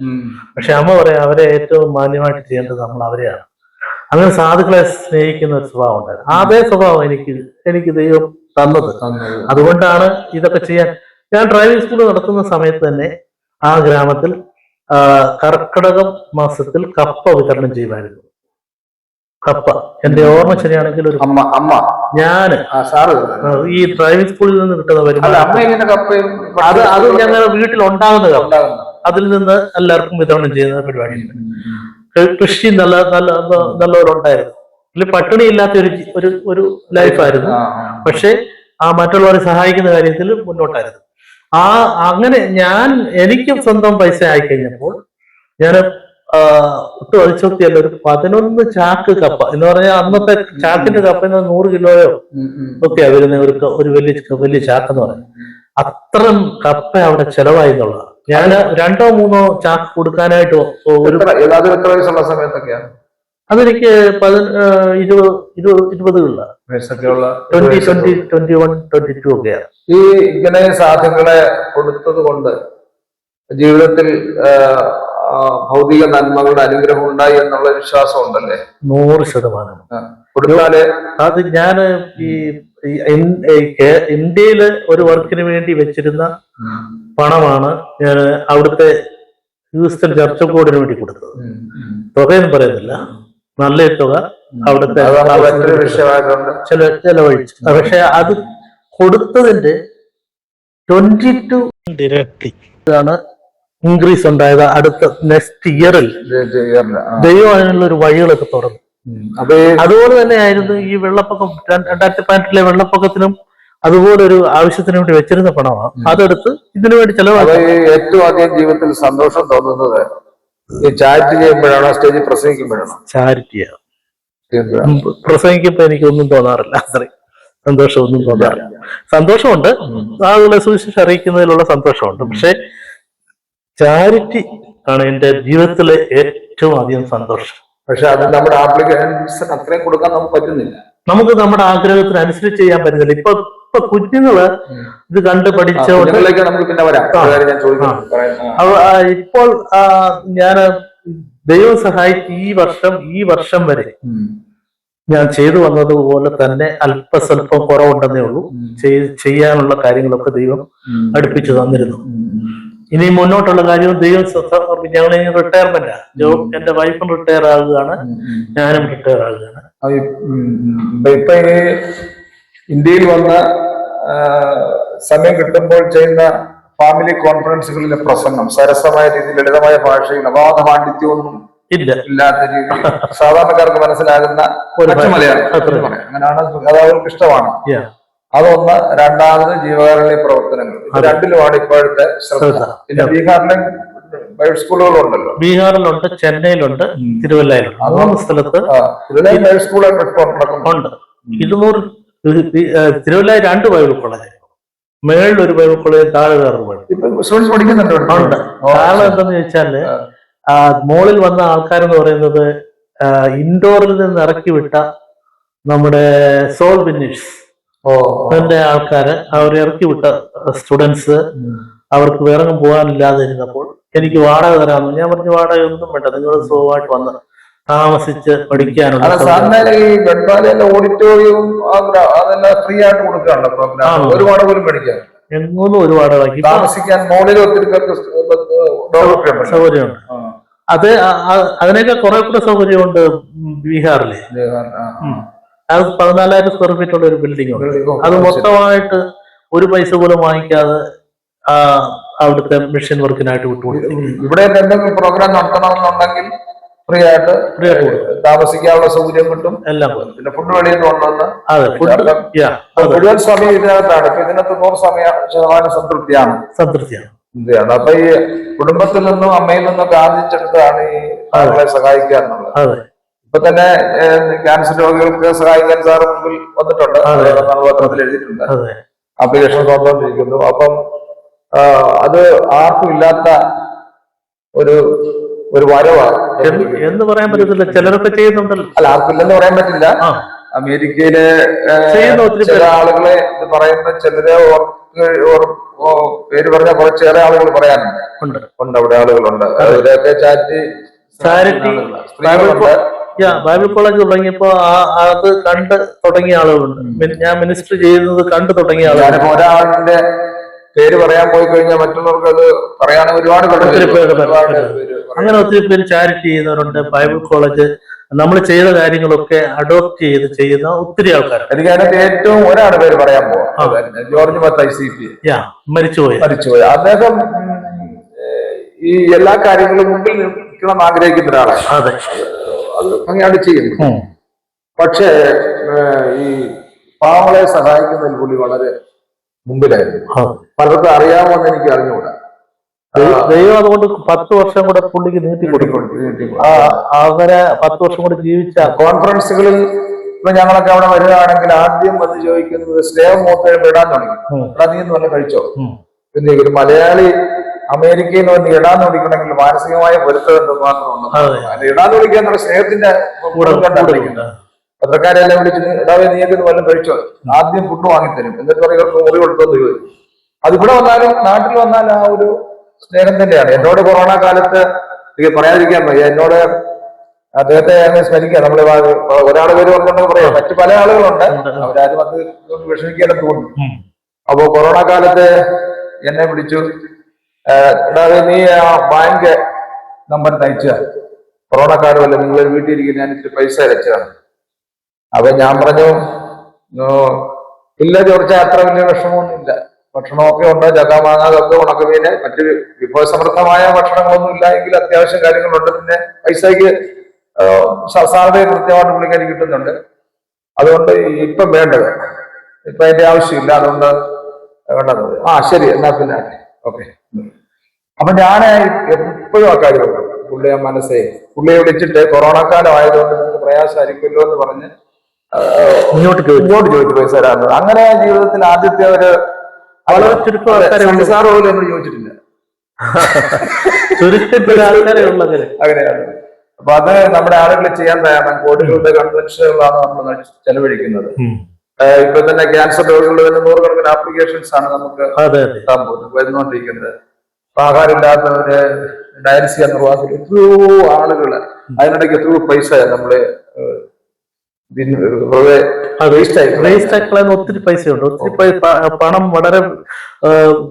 പക്ഷെ അമ്മ പറയാം അവരെ ഏറ്റവും മാന്യമായിട്ട് ചെയ്യേണ്ടത് നമ്മൾ അവരെയാണ്. അങ്ങനെ സാധുക്കളെ സ്നേഹിക്കുന്ന ഒരു സ്വഭാവം ഉണ്ടായിരുന്നു. അതേ സ്വഭാവം എനിക്ക് എനിക്ക് ദൈവം തന്നത്. അതുകൊണ്ടാണ് ഇതൊക്കെ ചെയ്യാൻ ഞാൻ ഡ്രൈവിംഗ് സ്കൂൾ നടത്തുന്ന സമയത്ത് തന്നെ ആ ഗ്രാമത്തിൽ കർക്കിടകം മാസത്തിൽ കപ്പ വിതരണം ചെയ്യുമായിരുന്നു. കപ്പ. എന്റെ ഓർമ്മ ശരിയാണെങ്കിൽ ഒരു അമ്മ അമ്മ. ഞാൻ ഈ ഡ്രൈവിംഗ് സ്കൂളിൽ നിന്ന് കിട്ടുന്ന വരുമാനം അത് അത് ഞങ്ങളുടെ വീട്ടിൽ ഉണ്ടാകുന്ന കപ്പ. അതിൽ നിന്ന് എല്ലാവർക്കും വിതരണം ചെയ്യുന്ന പരിപാടിയുണ്ട് കൃഷി നല്ല നല്ല നല്ലവരുണ്ടായിരുന്നു. ഇതിൽ പട്ടിണി ഇല്ലാത്ത ഒരു ഒരു ഒരു ലൈഫായിരുന്നു. പക്ഷെ ആ മറ്റുള്ളവരെ സഹായിക്കുന്ന കാര്യത്തിൽ മുന്നോട്ടായിരുന്നു. ആ അങ്ങനെ ഞാൻ എനിക്ക് സ്വന്തം പൈസ ആയി കഴിഞ്ഞപ്പോൾ ഞാൻ ഒട്ടും അതിശോക്തിയല്ല ഒരു പതിനൊന്ന് ചാക്ക് കപ്പ. എന്ന് പറഞ്ഞാൽ അന്നത്തെ ചാക്കിന്റെ കപ്പ എന്ന് നൂറ് കിലോയോ ഒക്കെ. വരുന്ന ഒരു ഒരു വലിയ വലിയ ചാക്ക് എന്ന് പറയുന്നത് അത്രയും കപ്പ അവിടെ ചെലവായി എന്നുള്ളതാണ്. ഞാൻ രണ്ടോ മൂന്നോ ചാക്ക് കൊടുക്കാനായിട്ട് ഒരു സമയത്തൊക്കെയാണ് അതെനിക്ക് പതി ഇരുപത് ഇരുപത് ഇരുപതുകളില്ല വയസ്സൊക്കെയുള്ള twenty twenty twenty one twenty two ഒക്കെയാണ് ഈ ഇങ്ങനെ സാധ്യങ്ങളെ കൊടുത്തത് കൊണ്ട് ജീവിതത്തിൽ ഭൗതിക നന്മകളുടെ അനുഗ്രഹം ഉണ്ടായി എന്നുള്ള വിശ്വാസം ഉണ്ടല്ലേ? നൂറ് ശതമാനം. കൊടുത്താലേ അത് ഞാൻ ഈ ഇന്ത്യയിൽ ഒരു വർക്കിന് വേണ്ടി വെച്ചിരുന്ന പണമാണ് ഞാൻ അവിടുത്തെ ഹ്യൂസ്റ്റൺ ചർച്ച ബോർഡിന് വേണ്ടി കൊടുത്തത്. തുകയെന്ന് പറയുന്നില്ല. നല്ലൊരു തുക അവിടുത്തെ ചില ചെലവഴിച്ചു. പക്ഷെ അത് കൊടുത്തതിന്റെ ട്വന്റി ടു ആണ് ഇതാണ് ഇൻക്രീസ് ഉണ്ടായത് അടുത്ത നെക്സ്റ്റ് ഇയറിൽ ദൈവം അതിനുള്ള ഒരു വഴികളൊക്കെ തുറന്നു. അതുപോലെ തന്നെയായിരുന്നു ഈ വെള്ളപ്പൊക്കം. രണ്ടായിരത്തി പതിനെട്ടിലെ വെള്ളപ്പൊക്കത്തിനും അതുപോലെ ഒരു ആവശ്യത്തിന് വേണ്ടി വെച്ചിരുന്ന പണമാണ്. അതെടുത്ത് ഇതിനു വേണ്ടി ചെലവാക്കി ഈ ഏറ്റവും അധികം ജീവിതത്തിൽ സന്തോഷം തോന്നുന്നത് ഈ ചാറ്റ് ചെയ്യുമ്പോഴാണോ സ്റ്റേജിൽ പ്രസംഗിക്കുമ്പോഴാണോ? ചാരിറ്റിയാണ്. പ്രസംഗിക്കുമ്പോ എനിക്കൊന്നും തോന്നാറില്ല. അത്രയും സന്തോഷമൊന്നും തോന്നാറില്ല. സന്തോഷമുണ്ട്. ആളുകളെ സുവിശേഷം അറിയിക്കുന്നതിലുള്ള സന്തോഷമുണ്ട്. പക്ഷെ ചാരിറ്റി ആണ് എന്റെ ജീവിതത്തിലെ ഏറ്റവും അധികം സന്തോഷം. പക്ഷെ അത് നമ്മുടെ ആപ്ലിക്കേഷൻ അത്രയും കൊടുക്കാൻ നമുക്ക് പറ്റുന്നില്ല. നമുക്ക് നമ്മുടെ ആഗ്രഹത്തിന് അനുസരിച്ച് ചെയ്യാൻ പറ്റുന്നില്ല. ഇപ്പൊ ഇപ്പൊ കുഞ്ഞുങ്ങൾ ഇത് കണ്ട് പഠിച്ച ഇപ്പോൾ ഞാൻ ദൈവം സഹായിച്ച് ഈ വർഷം ഈ വർഷം വരെ ഞാൻ ചെയ്തു വന്നതുപോലെ തന്നെ അല്പസ്വല്പം കുറവുണ്ടെന്നേ ഉള്ളൂ. ചെയ്യാനുള്ള കാര്യങ്ങളൊക്കെ ദൈവം. അടുപ്പിച്ചു തന്നിരുന്നു. ഇനി മുന്നോട്ടുള്ള കാര്യം ദൈവം ഞങ്ങൾ റിട്ടയർമെന്റ് ജോബ് എന്റെ വൈഫും റിട്ടയർ ആകുകയാണ്. ഞാനും റിട്ടയർ ആകുകയാണ്. ഇപ്പൊ ഇന്ത്യയിൽ വന്ന സമയം കിട്ടുമ്പോൾ ചെയ്യുന്ന ഫാമിലി കോൺഫറൻസുകളിലെ പ്രസംഗം സരസമായ രീതിയിൽ ലളിതമായ ഭാഷയിൽ അപാധ പാണ്ഡിത്യമൊന്നും ഇല്ല ഇല്ലാത്ത രീതിയിൽ [laughs] സാധാരണക്കാർക്ക് മനസ്സിലാകുന്ന മലയാളം. അങ്ങനെയാണ് അത് അവർക്ക് ഇഷ്ടമാണ്. അതൊന്ന് രണ്ടാമത് ജീവകാരുണ്യ പ്രവർത്തനങ്ങൾ. ഇത്. രണ്ടിലുമാണ് ഇപ്പോഴത്തെ ശ്രദ്ധ. പിന്നെ. ബീഹാറിലെ ബൈബിൾ സ്കൂളുകളുണ്ടല്ലോ. ബീഹാറിലുണ്ട് ചെന്നൈയിലുണ്ട് തിരുവല്ലയിലുണ്ട്. മൂന്ന് സ്ഥലത്ത് ബൈബിൾ സ്കൂളുകൾ ഉണ്ട് ഇരുന്നൂറ് തിരുവല്ല രണ്ട് ബൈബിൾ കോളേജ്. മേളിൽ ഒരു ബൈബിൾ കോളേജ് താഴെ വേറൊരു ബൈബിൾ പഠിക്കുന്നുണ്ട്. ഉണ്ട്. കാരണം എന്താന്ന് ചോദിച്ചാൽ മോളിൽ വന്ന ആൾക്കാർ എന്ന് പറയുന്നത് ഇൻഡോറിൽ നിന്ന് ഇറക്കി വിട്ട നമ്മുടെ സോൾ ഓ അതിന്റെ ആൾക്കാരെ അവർ ഇറക്കി വിട്ട സ്റ്റുഡൻസ് അവർക്ക് വേറെ പോകാനില്ലാതെ ഇരുന്നപ്പോൾ എനിക്ക് വാടക തരാമെന്ന് ഞാൻ പറഞ്ഞു വാടക ഒന്നും വേണ്ട നിങ്ങൾ സുഖമായിട്ട് വന്ന് താമസിച്ച് പഠിക്കാനുള്ള ഓഡിറ്റോറിയവും ഫ്രീ ആയിട്ട് കൊടുക്കാനുള്ള പ്രോഗ്രാം ഒരു ഒരുപാട് പോലും പഠിക്കാം എങ്ങോന്നും ഒരു വാടക താമസിക്കാൻ മോളിൽ ഒത്തിരി പേർക്ക് സൗകര്യമുണ്ട്. അത് അതിനൊക്കെ കുറെ കൂടെ സൗകര്യമുണ്ട് ബീഹാറിലെ. അത് പതിനാലായിരം സ്ക്വയർ ഫീറ്റ് ഉള്ള ഒരു ബിൽഡിംഗ് ഉണ്ട്. അത് മൊത്തമായിട്ട് ഒരു പൈസ പോലും വാങ്ങിക്കാതെ ആ, അവിടുത്തെ മെഷീൻ വർക്കിനായിട്ട് വിട്ടുകൊടുക്കും ഇവിടെ എന്തെങ്കിലും പ്രോഗ്രാം നടത്തണമെന്നുണ്ടെങ്കിൽ ഫ്രീ ആയിട്ട് ഫ്രീ ആയിട്ട് കൊടുക്കും. താമസിക്കാനുള്ള സൗകര്യം കിട്ടും. എല്ലാം. പിന്നെ ഫുഡ് വെളിയിൽ കൊണ്ടുവന്ന് മുഴുവൻ സമയം ഇതിനകത്താണ്. ഇപ്പൊ ഇതിനകത്ത് നൂറ് സമയ ശതമാനം സംതൃപ്തിയാണ്. സംതൃപ്തിയാണ്. ഇന്ത്യയാണ് അപ്പൊ ഈ കുടുംബത്തിൽ നിന്നും അമ്മയിൽ നിന്നും ആർജിച്ചെടുത്താണ് ഈ ആളുകളെ സഹായിക്കുക എന്നുള്ളത്. അതെ. ഇപ്പൊ തന്നെ ക്യാൻസർ രോഗികൾക്ക് സഹായിക്കാൻ സാറ് മുമ്പിൽ വന്നിട്ടുണ്ട്. പത്രത്തിൽ എഴുതിയിട്ടുണ്ട്. അപ്ലിക്കേഷൻ ആപ്ലിക്കേഷൻ തന്നുകൊണ്ടിരിക്കുന്നു അപ്പം അത് ആർക്കും ഇല്ലാത്ത ഒരു ഒരു വരവാണ്. എന്ന് പറയാൻ പറ്റത്തില്ല. ചിലരൊക്കെ ചെയ്യുന്നുണ്ടല്ലോ. അല്ല ആർക്കും ഇല്ലെന്ന് പറയാൻ പറ്റില്ല. അമേരിക്കയിലെ ചില ആളുകളെ ഇത് പറയുന്ന ചിലരെ പേര് പറഞ്ഞ കുറച്ചേറെ ആളുകൾ പറയാനുണ്ട്. ഉണ്ട്. ഉണ്ട് അവിടെ ആളുകളുണ്ട്. അവരൊക്കെ ചാറ്റി ചാരിറ്റി സ്ത്രീകളുണ്ട്. യാ ബൈബിൾ കോളേജ് തുടങ്ങിയപ്പോ ആ- അത് കണ്ട് തുടങ്ങിയ ആളുകളുണ്ട്. ഞാൻ മിനിസ്റ്റർ ചെയ്യുന്നത് കണ്ട് തുടങ്ങിയ ആളുകൾ ഒരാളിന്റെ പേര് പറയാൻ പോയി കഴിഞ്ഞാൽ മറ്റുള്ളവർക്ക് അത് പറയാൻ ഒരുപാട്. അങ്ങനെ ഒത്തിരി പേര് ചാരിറ്റി ചെയ്യുന്നവരുണ്ട് ബൈബിൾ കോളേജ് നമ്മൾ ചെയ്ത കാര്യങ്ങളൊക്കെ അഡോപ്റ്റ് ചെയ്ത് ചെയ്യുന്ന ഒത്തിരി ആൾക്കാർ. എനിക്ക് അതിനകത്ത് ഏറ്റവും ഒരാൾ പേര് പറയാൻ പോവാ. George Mathai C P. മരിച്ചുപോയി. മരിച്ചുപോയി. അദ്ദേഹം ഈ എല്ലാ കാര്യങ്ങളും മുമ്പിൽ നിൽക്കണം ആഗ്രഹിക്കുന്ന ഒരാളാണ്. അതെ അത് അങ്ങനെയാണ് ചെയ്യും പക്ഷേ ഈ പാവങ്ങളെ സഹായിക്കുന്നതിൽ പുള്ളി വളരെ മുമ്പിലായിരുന്നു. പലർക്കും അറിയാമോ എന്ന് എനിക്ക് അറിഞ്ഞുകൂടാ. ദൈവം അതുകൊണ്ട് പത്ത് വർഷം കൂടെ പുള്ളിക്ക് നീട്ടി കൊടുക്കും. ആ അവരെ പത്ത് വർഷം കൂടെ ജീവിച്ച കോൺഫറൻസുകളിൽ ഇപ്പൊ ഞങ്ങളൊക്കെ അവിടെ വരികയാണെങ്കിൽ ആദ്യം വന്ന് ചോദിക്കുന്നത് സ്നേഹം മൂത്തേ വിടാൻ തുടങ്ങി. എടാ നീ എന്ന് പറഞ്ഞ് കഴിച്ചോ? പിന്നെ ഒരു മലയാളി അമേരിക്കയിൽ വന്ന് ഇടാൻ ഓടിക്കണമെങ്കിൽ മാനസികമായ പൊരുത്തം എന്തുമാത്രം അതെ. ഇടാൻ ഓടിക്കുക എന്നുള്ള സ്നേഹത്തിന്റെ. പത്രക്കാരെല്ലാം വിളിച്ചിട്ട് ഇടാവേ നീയൊക്കെ വല്ലതും കഴിച്ചോ? ആദ്യം ഫുഡ് വാങ്ങിത്തരും. എന്നിട്ട് പറയും ഇവർക്ക് മുറി കൊടുത്തോന്ന് ചോദിച്ചു അതിവിടെ വന്നാലും നാട്ടിൽ വന്നാലും ആ ഒരു സ്നേഹം തന്നെയാണ്. എന്നോട് കൊറോണ കാലത്ത് എനിക്ക് പറയാതിരിക്കാൻ വയ്യ. എന്നോട് അദ്ദേഹത്തെ ഞാൻ സ്മരിക്കുക നമ്മൾ ഒരാളെ പേര് പറഞ്ഞിട്ടുണ്ടെങ്കിൽ പറയാം. മറ്റു പല ആളുകളുണ്ട്. അവരാരും അത് വിഷമിക്കാൻ തോന്നുന്നു അപ്പോ കൊറോണ കാലത്ത് എന്നെ വിളിച്ചു. നീ ആ ബാങ്ക് നമ്പർ തയ്ച്ച കൊറോണ കാർഡ് വല്ല നിങ്ങൾ വീട്ടിൽ ഇരിക്കുന്ന ഞാൻ ഇത്തിരി പൈസ അയച്ചതാണ് അപ്പൊ ഞാൻ പറഞ്ഞു "ഓ, ഇല്ല ചോദിച്ച അത്ര വലിയ വിഷമമൊന്നുമില്ല. ഭക്ഷണമൊക്കെ ഉണ്ട്? ചക്ക മാങ്ങ അതൊക്കെ ഉണക്കമീന് മറ്റ് വിഭവസമൃദ്ധമായ ഭക്ഷണങ്ങളൊന്നും ഇല്ല എങ്കിൽ അത്യാവശ്യം കാര്യങ്ങളുണ്ട്. പിന്നെ പൈസയ്ക്ക് സാലറി കൃത്യമായിട്ട് പുള്ളിക്കാരി കിട്ടുന്നുണ്ട്. അതുകൊണ്ട് ഇപ്പം വേണ്ടത്. ഇപ്പൊ അതിന്റെ ആവശ്യമില്ല. അതുകൊണ്ട് വേണ്ടത്. ആ ശരി. എന്നാ പിന്നെ ഓക്കെ. അപ്പൊ ഞാൻ എപ്പോഴും ആ കാര്യം. പുള്ളിയെ മനസ്സേ പുള്ളിയെ വിളിച്ചിട്ട് കൊറോണ കാലം ആയതുകൊണ്ട് നിങ്ങൾക്ക് പ്രയാസമായിരിക്കുമല്ലോ എന്ന് പറഞ്ഞ് ഇങ്ങോട്ട് ഇങ്ങോട്ട് ചോദിച്ചു പൈസ തരാറുണ്ട് അങ്ങനെ ജീവിതത്തിൽ ആദ്യത്തെ ഒരു വളരെ ചുരുക്കം. സാർ പോലും എന്നോട് ചോദിച്ചിട്ടില്ല. അങ്ങനെയാണ്. അപ്പൊ അത് നമ്മുടെ ആളുകൾ ചെയ്യാൻ തയ്യാറാണ്. കോടികളുടെ കൺവെൻഷനുകളാണ് നമ്മൾ ചെലവഴിക്കുന്നത്. ഇപ്പൊ തന്നെ ക്യാൻസർ രോഗികളുടെ നൂറുകണക്കിന് ആപ്ലിക്കേഷൻസ് ആണ് നമുക്ക് അതെ ആഹാരമില്ലാത്തവര് ഡയലിസ് ചെയ്യാൻ നിർവാഹത്തിൽ എത്രയോ ആളുകൾ അതിനിടയ്ക്ക് എത്രയോ പൈസ നമ്മളെ ഒത്തിരി പൈസയുണ്ട്. ഒത്തിരി പണം വളരെ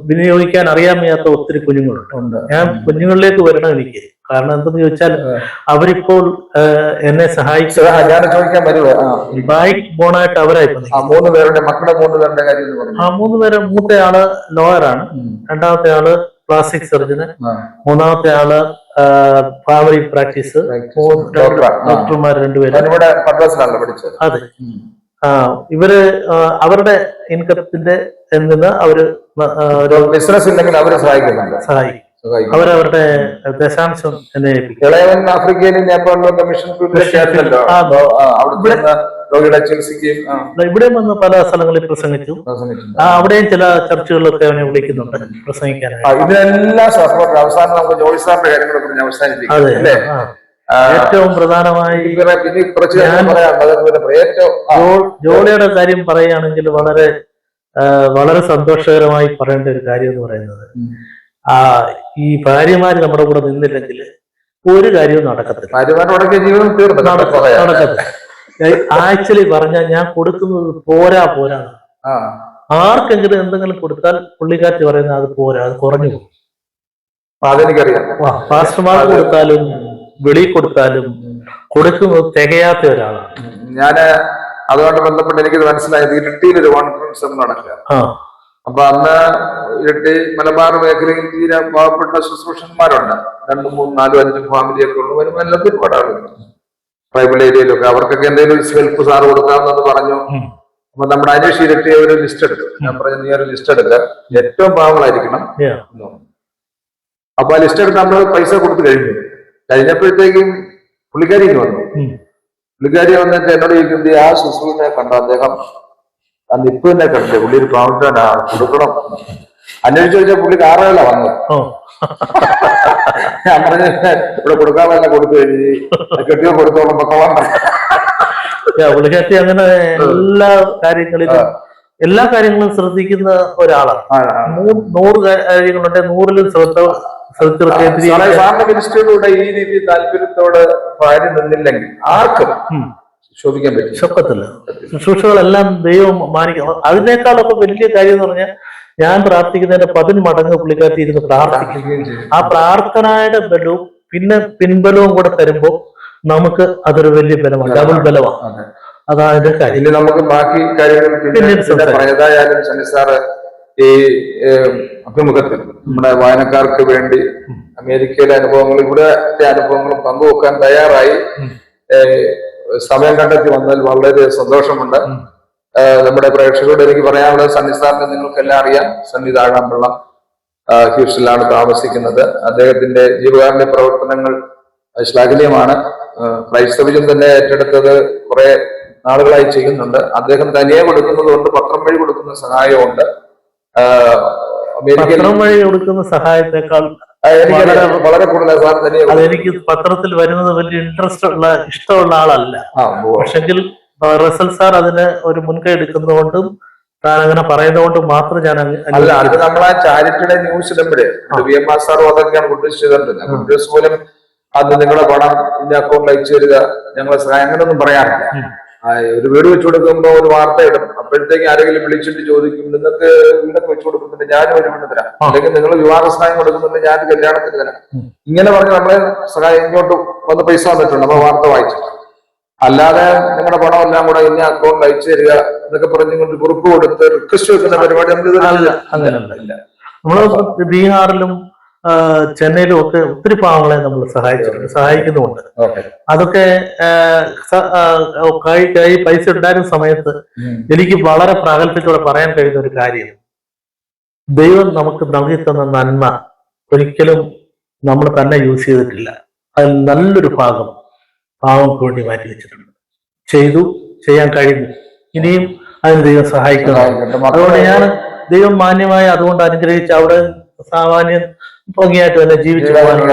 വിനിയോഗിക്കാൻ അറിയാൻ വയ്യാത്ത ഒത്തിരി കുഞ്ഞുങ്ങളുണ്ട്. ഉണ്ട്. ഞാൻ കുഞ്ഞുങ്ങളിലേക്ക് വരണം എനിക്ക്. കാരണം എന്തെന്ന് ചോദിച്ചാൽ അവരിപ്പോൾ എന്നെ സഹായിച്ച ആ, ചോദിക്കാൻ വരുവ. ആ. ബാക്ക് ബോണായിട്ട് അവരായി ആ മൂന്ന് പേരുടെ മക്കളുടെ മൂന്ന് പേരുടെ കാര്യം ആ മൂന്ന് പേര് മൂത്ത ആൾ ലോയറാണ് രണ്ടാമത്തെ ആൾ പ്ലാസ്റ്റിക് സർജന്. മൂന്നാമത്തെ ആൾ ഫാമിലി പ്രാക്ടീസ്. ഡോക്ടർമാർ രണ്ടുപേരും. അതെ. ആ ഇവർ അവരുടെ ഇൻകത്തിന്റെ നിന്ന് അവർ ബിസിനസ് ഇല്ലെങ്കിൽ അവരെ സഹായിക്കുന്നുണ്ട്. സഹായിക്കും. സഹായിക്കും. അവരവരുടെ ദശാംശം എന്നെ ഏൽപ്പിക്കും. ആഫ്രിക്കയിലും നേപ്പാളിലും കമ്മീഷൻ രോഗിയുടെ ചികിത്സയ്ക്ക് ഇവിടെ വന്ന് പല സ്ഥലങ്ങളിൽ പ്രസംഗിച്ചു. അവിടെയും ചില ചർച്ചകളിലൊക്കെ അവനെ വിളിക്കുന്നുണ്ട് ആ, പ്രസംഗിക്കാനായിട്ട് ഇതിനെല്ലാം സപ്പോർട്ട് അവസാനം നമുക്ക് ജോലി സാറിന്റെ കാര്യങ്ങളെ കുറിച്ച് അവസാനിപ്പിക്കാം. അല്ലേ? ഏറ്റവും പ്രധാനമായി പിന്നെ കുറച്ച് ജോളിയുടെ കാര്യം പറയുകയാണെങ്കിൽ വളരെ വളരെ സന്തോഷകരമായി പറയേണ്ട ഒരു കാര്യം എന്ന് പറയുന്നത്. ആ ഈ ഭാര്യമാര് നമ്മുടെ കൂടെ നിന്നില്ലെങ്കിൽ ഒരു കാര്യവും നടക്കത്തില്ല. ഭാര്യമാരോടൊക്കെ ജീവിതം തീർന്നു നടക്ക- നടക്കത്തില്ല. ആക്ച്വലി പറഞ്ഞാൽ ഞാൻ കൊടുക്കുന്നത് പോരാ പോരാ. ആർക്കെങ്കിലും എന്തെങ്കിലും കൊടുത്താൽ പുള്ളിക്കാറ്റ് പറയുന്നത് അത് പോരാ അത് കുറഞ്ഞു പോകും. പാസ്റ്റർമാർക്ക് കൊടുത്താലും വെളി കൊടുത്താലും കൊടുക്കുന്നത് തികയാത്ത ഒരാളാണ് ഞാൻ അതുകൊണ്ട് ബന്ധപ്പെട്ട് എനിക്കിത് മനസ്സിലായത് ഇരട്ടിയിൽ ഒരു കോൺഫറൻസ് നടക്കുക ആ. അപ്പൊ അന്ന് ഇരട്ടി മലബാർ മേഖലയിൽ തീരെ പാവപ്പെട്ട ശുശ്രൂഷന്മാരുണ്ട്. രണ്ടും മൂന്നും നാലും അഞ്ചും ഫാമിലിയൊക്കെ ഉള്ളു. വരുമാനത്തിൽ ഒരുപാട് ആളുകളുണ്ട് ട്രൈബൽ ഏരിയയിലൊക്കെ അവർക്കൊക്കെ എന്തെങ്കിലും ഹെൽപ്പ് സാർ കൊടുക്കാമെന്ന് പറഞ്ഞു. അപ്പൊ നമ്മുടെ അനീഷ് ഇരട്ടി ഒരു ലിസ്റ്റ് എടുത്തു. ഞാൻ പറഞ്ഞു നീ ഒരു ലിസ്റ്റ് എടുക്ക. ഏറ്റവും പാവങ്ങളായിരിക്കണം. അപ്പൊ ആ ലിസ്റ്റ് എടുത്ത് നമ്മൾ പൈസ കൊടുത്തു കഴിഞ്ഞു. കഴിഞ്ഞപ്പോഴത്തേക്കും പുള്ളിക്കാരി വന്നു. പുള്ളിക്കാരി വന്നിട്ട് എന്നോട് ചോദിക്കുന്നത് ആ ശുശ്രൂഷനെ കണ്ട? അദ്ദേഹം ആ നിപ്പ് തന്നെ കണ്ടില്ലേ? പുള്ളി ഒരു പാവട്ടാണ് കൊടുക്കണം. അന്വേഷിച്ച് ചോദിച്ചാൽ പുള്ളി കാറുകളാ വന്നത്. ഞാൻ പറഞ്ഞു ഇവിടെ കൊടുക്കാമെന്നെ കൊടുത്തു കഴിഞ്ഞു കെട്ടിയോ കൊടുത്തോളം പുള്ളിക്കാട്ടി അങ്ങനെ എല്ലാ കാര്യങ്ങളിലും എല്ലാ കാര്യങ്ങളും ശ്രദ്ധിക്കുന്ന ഒരാളാണ്. നൂറ് കാര്യങ്ങളുണ്ട്. നൂറിലും ശ്രദ്ധ സാറിന്റെ മിനിസ്റ്ററിലൂടെ ഈ രീതി താല്പര്യത്തോടെ ഭാര്യ നിന്നില്ലെങ്കിൽ ആർക്കും. ശോഭിക്കാൻ പറ്റും ശബ്ദത്തില്ല ശുശ്രൂഷകളെല്ലാം ദൈവം മാനിക്കണം അതിനേക്കാളൊക്കെ വലിയ കാര്യം എന്ന് പറഞ്ഞാൽ ഞാൻ പ്രാർത്ഥിക്കുന്നതിന്റെ പതിന് മടങ്ങ് പുള്ളിക്കാരി ഇരുന്ന് പ്രാർത്ഥിക്കുകയും ആ പ്രാർത്ഥനയുടെ ബലവും പിന്നെ പിൻബലവും കൂടെ തരുമ്പോൾ നമുക്ക് അതൊരു വലിയ ബലമാണ് ഡബിൾ ബലമാണ്. അതായത് അതാണ് കാര്യം. ഇനി നമുക്ക് ബാക്കി കാര്യങ്ങൾ. ഏതായാലും സണ്ണി സാറ് ഈ അഭിമുഖത്തിൽ നമ്മുടെ വായനക്കാർക്ക് വേണ്ടി അമേരിക്കയിലെ അനുഭവങ്ങൾ ഇവിടുത്തെ അനുഭവങ്ങളും പങ്കുവെക്കാൻ തയ്യാറായി. സമയം കണ്ടെത്തി വന്നതിൽ വളരെ സന്തോഷമുണ്ട്. നമ്മുടെ പ്രേക്ഷകരോട് എനിക്ക് പറയാനുള്ളത് സന്നിധാനത്തെ നിങ്ങൾക്കെല്ലാം അറിയാം. സണ്ണി താഴാമ്പള്ളം താമസിക്കുന്നത്. അദ്ദേഹത്തിന്റെ ജീവകാരുണ്യ പ്രവർത്തനങ്ങൾ ശ്ലാഘനീയമാണ്. ക്രൈസ്തവജം തന്നെ ഏറ്റെടുത്തത് കുറെ നാളുകളായി ചെയ്യുന്നുണ്ട്. അദ്ദേഹം തനിയെ കൊടുക്കുന്നത് കൊണ്ട് പത്രം വഴി കൊടുക്കുന്ന സഹായമുണ്ട് പത്രം വഴി കൊടുക്കുന്ന സഹായത്തെക്കാൾ വളരെ കൂടുതൽ സാർ തനിയെ അതെനിക്ക് പത്രത്തിൽ വരുന്നത് വലിയ ഇൻട്രസ്റ്റ് ഉള്ള ഇഷ്ടമുള്ള ആളല്ല. പക്ഷെങ്കിൽ റസൽ സാർ അതിന് ഒരു മുൻകൈ എടുക്കുന്നതുകൊണ്ടും താൻ അങ്ങനെ പറയുന്നതുകൊണ്ട് മാത്രം ഞാൻ അല്ല അത്. നമ്മൾ ആ ചാരിറ്റിയുടെ ന്യൂസ് ഇടുമ്പോഴേ വി എം ആർ സാറും അതൊക്കെയാണ് കുട്ടിസ് ചെയ്തിട്ടുണ്ട്. കുട്ടിസ് പോലും അത് നിങ്ങളുടെ പണം ഇന്ന അക്കൗണ്ടിൽ അയച്ചു തരിക ഞങ്ങളെ സഹായം അങ്ങനെയൊന്നും പറയാറില്ല. ഒരു വീട് വെച്ചു കൊടുക്കുമ്പോ ഒരു വാർത്ത ഇടും. അപ്പോഴത്തേക്ക് ആരെങ്കിലും വിളിച്ചിട്ട് ചോദിക്കും നിങ്ങൾക്ക് വീടൊക്കെ വെച്ചു കൊടുക്കുന്നുണ്ട് ഞാൻ ഒരു വീട് തരാം. അല്ലെങ്കിൽ നിങ്ങൾ വിവാഹ സഹായം കൊടുക്കുന്നുണ്ട് ഞാൻ കല്യാണത്തിന് തരാം. ഇങ്ങനെ പറഞ്ഞ് നമ്മളെ സഹായം ഇങ്ങോട്ട് വന്ന് പൈസ വന്നിട്ടുണ്ട് നമ്മൾ വാർത്ത വായിച്ചിട്ട് അല്ലാതെ നിങ്ങളുടെ പണം എല്ലാം കൂടെ ഇന്ന അക്കൗണ്ട് അയച്ചു തരിക എന്നൊക്കെ പറഞ്ഞുകൊണ്ട് കുറിപ്പ് കൊടുത്ത് റിക്വസ്റ്റ് വെക്കുന്ന പരിപാടി നമുക്ക് ഇതുവരെ അങ്ങനെയല്ല നമ്മൾ ബീഹാറിലും ചെന്നൈയിലും ഒക്കെ ഒത്തിരി പാവങ്ങളെ നമ്മൾ സഹായിച്ചിട്ടുണ്ട് സഹായിക്കുന്നുമുണ്ട്. അതൊക്കെ കൈ പൈസ ഉണ്ടായിരുന്ന സമയത്ത് എനിക്ക് വളരെ പ്രാഗൽഭ്യത്തോടെ പറയാൻ കഴിയുന്ന ഒരു കാര്യം. ദൈവം നമുക്ക് നൽകി തന്ന നന്മ ഒരിക്കലും നമ്മൾ തന്നെ യൂസ് ചെയ്തിട്ടില്ല. അത് നല്ലൊരു ഭാഗം പാവങ്ങൾക്ക് വേണ്ടി മാറ്റി വെച്ചിട്ടുണ്ട്. ചെയ്തു ചെയ്യാൻ കഴിഞ്ഞു ഇനിയും അതിന് ദൈവം സഹായിക്കണം. അതുകൊണ്ട് ഞാൻ ദൈവം മാന്യമായി അതുകൊണ്ട് അനുഗ്രഹിച്ച് അവിടെ സാമാന്യം ഭംഗിയായിട്ട് തന്നെ ജീവിച്ചു പോകാനുള്ള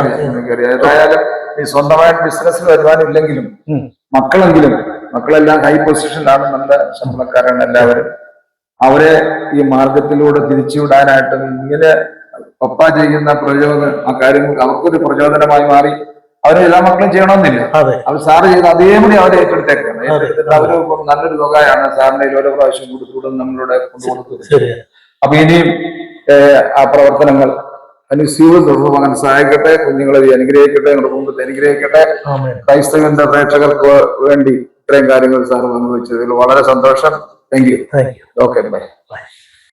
ഏതായാലും ഈ സ്വന്തമായിട്ട് ബിസിനസ്സിൽ വരുമാനം ഇല്ലെങ്കിലും. മക്കളെങ്കിലും മക്കളെല്ലാം ഹൈ പൊസിഷനിലാണ് നല്ല ശമ്പളക്കാരാണ് എല്ലാവരും. അവരെ ഈ മാർഗത്തിലൂടെ തിരിച്ചുവിടാനായിട്ട് ഇങ്ങനെ പപ്പ ചെയ്യുന്ന പ്രചോദനം ആ കാര്യങ്ങൾ അവർക്കൊരു പ്രചോദനമായി മാറി. അവരെ എല്ലാ മക്കളും ചെയ്യണമെന്നില്ല. അവർ സാറ് ചെയ്ത് അതേപടി അവരെ ഏറ്റെടുത്തേക്കാണ്. ഏറ്റെടുത്തിട്ട് അവർ നല്ലൊരു തുകയാണ്. സാറിന്റെ ഓരോ പ്രാവശ്യം കൊടുത്തുകൂടും നമ്മളുടെ കൊണ്ടുകൊടുത്തത് അപ്പൊ ഇനിയും ആ പ്രവർത്തനങ്ങൾ അനുസ്യൂർ തുടർന്നും അങ്ങനെ സഹായിക്കട്ടെ കുഞ്ഞുങ്ങളെ അനുഗ്രഹിക്കട്ടെ നിങ്ങളുടെ കുടുംബത്തെ അനുഗ്രഹിക്കട്ടെ. ക്രൈസ്തവന്റെ പ്രേക്ഷകർക്ക് വേണ്ടി ഇത്രയും കാര്യങ്ങൾ സാർ പങ്കുവച്ചതിൽ വളരെ സന്തോഷം. Thank you okay bye bye